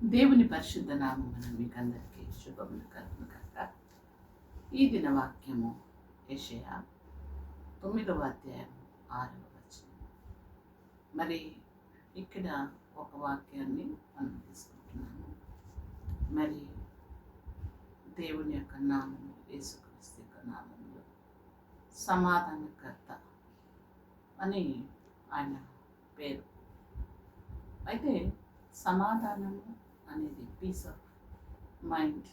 దేవుని పరిశుద్ధ నామమున మీకు అందరికీ శుభములు కలుగును కనుక ఈ దిన వాక్యము యెషయా తొమ్మిదవ అధ్యాయం ఆరవ వచనం. మరి ఇక్కడ ఒక వాక్యాన్ని మనం తీసుకుంటున్నాము. మరి దేవుని యొక్క నామము యేసుక్రీస్తు యొక్క నామములు సమాధానకర్త అని ఆయన పేరు. అయితే సమాధానము అనేది పీస్ ఆఫ్ మైండ్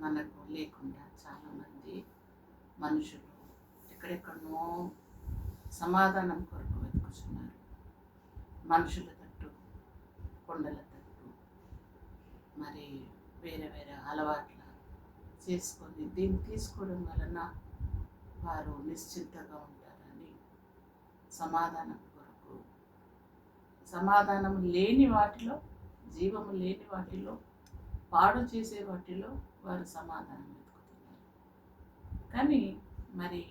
మనకు లేకుండా చాలామంది మనుషులు ఎక్కడెక్కడనో సమాధానం కొరకు వెతుకుతున్నారు. మనుషుల తట్టు కొండల తట్టు మరి వేరే వేరే అలవాట్ల చేసుకొని దీన్ని తీసుకోవడం వలన వారు నిశ్చింతగా ఉంటారని సమాధానం కొరకు సమాధానం లేని వాటిలో జీవము లేని వాటిలో పాడు చేసే వాటిలో వారు సమాధానం వెతుకుతున్నారు. కానీ మరి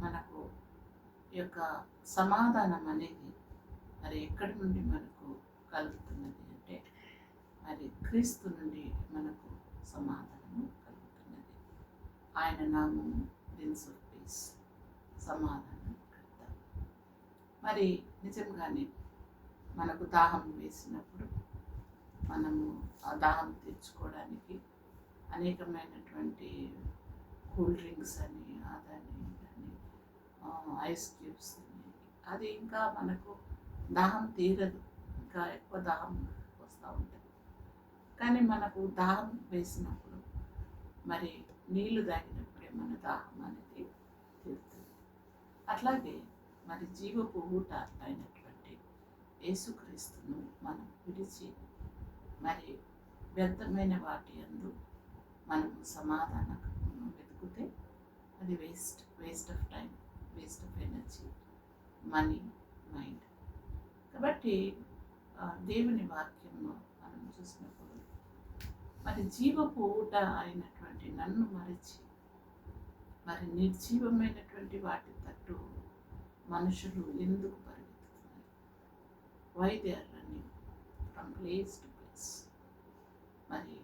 మనకు ఈ యొక్క సమాధానం అనేది మరి ఎక్కడి నుండి మనకు కలుగుతున్నది అంటే మరి క్రీస్తు నుండి మనకు సమాధానము కలుగుతున్నది. ఆయన నామము ప్రిన్స్ ఆఫ్ పీస్ సమాధానం కర్త. మరి నిజంగానే మనకు దాహం వేసినప్పుడు మనము ఆ దాహం తీర్చుకోవడానికి అనేకమైనటువంటి కూల్ డ్రింక్స్ అని అదని ఇదని ఐస్ క్యూబ్స్ అని. అది ఇంకా మనకు దాహం తీరదు. ఇంకా ఎక్కువ దాహం వస్తూ ఉంటుంది. కానీ మనకు దాహం వేసినప్పుడు మరి నీళ్ళు తాగినప్పుడే మన దాహం అనేది తీరుతుంది. అట్లాగే మరి జీవపు ఊట అయినటువంటి యేసుక్రీస్తును మనం విడిచి మరి వ్యర్థమైన వాటి అందు మనం సమాధానం వెతికితే అది waste waste of time waste of energy money mind కాబట్టి దేవుని వాక్యంలో మనం చూసినప్పుడు మరి జీవపు ఊట అయినటువంటి నన్ను మరచి మరి నిర్జీవమైనటువంటి వాటి తట్టు మనుషులు ఎందుకు పరిగెత్తుతున్నారు? Why they are running from place to మరి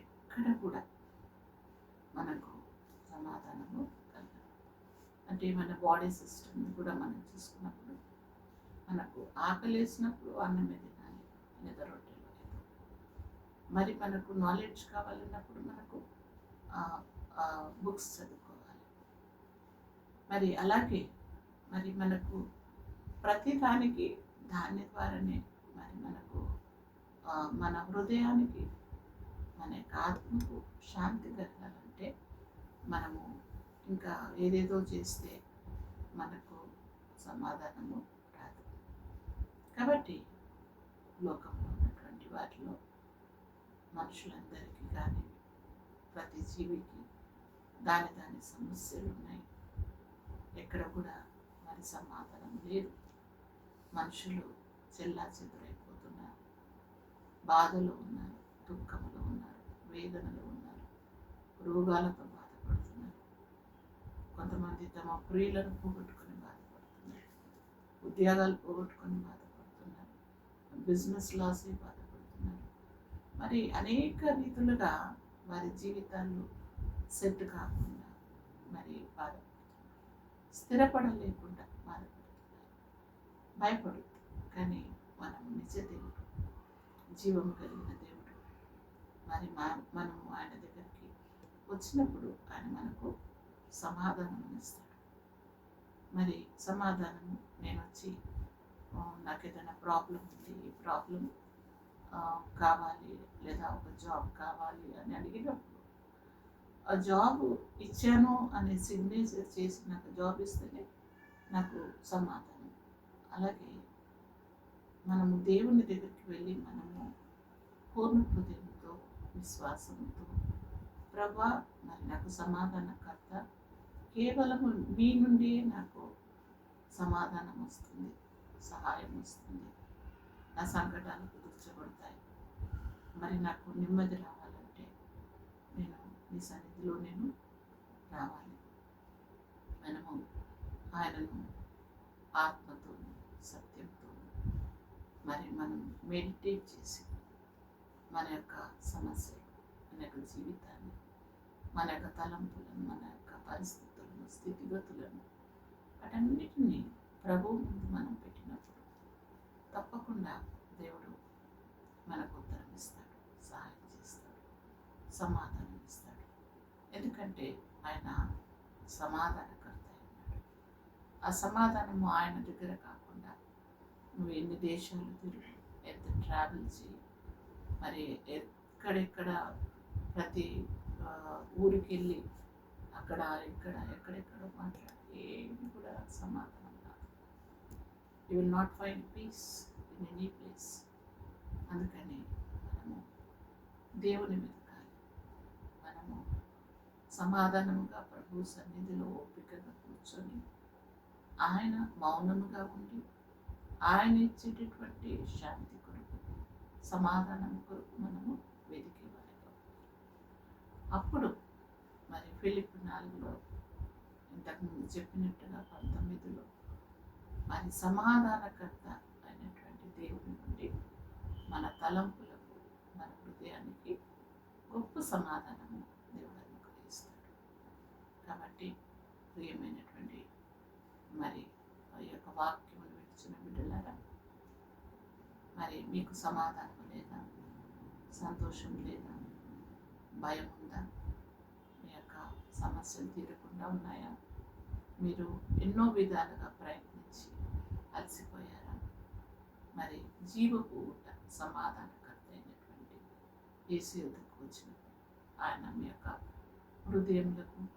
ఎక్కడ కూడా మనకు సమాధానము కలగదు. అంటే మన బాడీ సిస్టమ్ కూడా మనం చూసుకున్నప్పుడు మనకు ఆకలేసినప్పుడు అన్నమే తినాలి లేదా రొట్టెలు మరి మనకు నాలెడ్జ్ కావాలన్నప్పుడు మనకు బుక్స్ చదువుకోవాలి. మరి అలాగే మరి మనకు ప్రతి దానికి దాని ద్వారానే మరి మనకు మన హృదయానికి మన యొక్క ఆత్మకు శాంతి కలగాలంటే మనము ఇంకా ఏదేదో చేస్తే మనకు సమాధానము రాదు. కాబట్టి లోకంలో ఉన్నటువంటి వాటిలో మనుషులందరికీ కానీ ప్రతి జీవికి దాని దాని సమస్యలు ఉన్నాయి. ఎక్కడ కూడా మరి సమాధానం లేదు. మనుషులు చెల్లా చెదురైపోతున్నారు. బాధలో ఉన్నారు దుఃఖంలో ఉన్నారు వేదనలో ఉన్నారు రోగాలతో బాధపడుతున్నారు. కొంతమంది తమ ప్రియులను పోగొట్టుకొని బాధపడుతున్నారు. ఉద్యోగాలు పోగొట్టుకొని బాధపడుతున్నారు. బిజినెస్ లాస్ అయి బాధపడుతున్నారు. మరి అనేక రీతులుగా వారి జీవితాల్లో సెట్ కాకుండా మరి బాధపడుతున్నారు. స్థిరపడలేకుండా బాధపడుతున్నారు. భయపడుతుంది కానీ మనం నిజ దేవుడు జీవం కలిగిన దేవుడు. మరి మా మనము ఆయన దగ్గరికి వచ్చినప్పుడు ఆయన మనకు సమాధానం ఇస్తాడు. మరి సమాధానము నేను వచ్చి నాకు ఏదైనా ప్రాబ్లం ఉంది ఈ ప్రాబ్లం కావాలి లేదా ఒక జాబ్ కావాలి అని అడిగినప్పుడు ఆ జాబ్ ఇచ్చాను అనే సిగ్నేచర్ చేసి నాకు జాబ్ ఇస్తేనే నాకు సమాధానం. అలాగే మనము దేవుని దగ్గరికి వెళ్ళి మనము పూర్ణ హృదయంతో విశ్వాసంతో ప్రభా మరి నాకు సమాధానకర్త కేవలము మీ నుండి నాకు సమాధానం వస్తుంది సహాయం వస్తుంది. నా సంకటాలు కుదుర్చబడతాయి. మరి నాకు నెమ్మది రావాలంటే నేను మీ సన్నిధిలో నేను రావాలి. మనము ఆయనను ఆత్మతో మరి మనం మెడిటేట్ చేసి మన యొక్క సమస్య మన యొక్క జీవితాన్ని మన యొక్క తలంపులను మన యొక్క పరిస్థితులను స్థితిగతులను వాటన్నిటినీ ప్రభు ముందు మనం పెట్టినప్పుడు తప్పకుండా దేవుడు మనకు ఉత్తరం ఇస్తాడు సహాయం చేస్తాడు సమాధానం ఇస్తాడు. ఎందుకంటే ఆయన సమాధానకర్త అయినాడు. ఆ సమాధానము ఆయన దగ్గర కాకుండా నువ్వు ఎన్ని దేశాలు తిరుగు ఎంత ట్రావెల్ చేయి? మరి ఎక్కడెక్కడ ప్రతి ఊరికి వెళ్ళి అక్కడ ఇక్కడ ఎక్కడెక్కడ మాట్లాడి ఏమి కూడా సమాధానం కాదు you will not find peace in any place అందుకని మనము దేవుని వెతకాలి మనము సమాధానముగా ప్రభు సన్నిధిలో ఓపికగా కూర్చొని ఆయన మౌనముగా ఉండి ఆయన ఇచ్చేటటువంటి శాంతి కొరకు సమాధానం కొరకు మనము వెతికే అప్పుడు మరి ఫిలిప్ నాలుగులో ఇంతకుముందు చెప్పినట్టుగా పంతొమ్మిదిలో మరి సమాధానకర్త అయినటువంటి దేవుని నుండి మన తలంపులకు మన హృదయానికి గొప్ప సమాధానము దేవుడు అనుగ్రహిస్తాడు. కాబట్టి ప్రియమైనటువంటి మరి ఆ యొక్క వాక్యం విడిచిన బిడ్డలారా? మరి మీకు సమాధానం లేదా? సంతోషం లేదా? భయం ఉందా? మీ యొక్క సమస్యలు తీరకుండా ఉన్నాయా? మీరు ఎన్నో విధాలుగా ప్రయత్నించి అలసిపోయారా? మరి జీవపు ఊట సమాధానకర్త అయినటువంటి ఏసీ వద్దకు వచ్చిన ఆయన మీ యొక్క హృదయములకు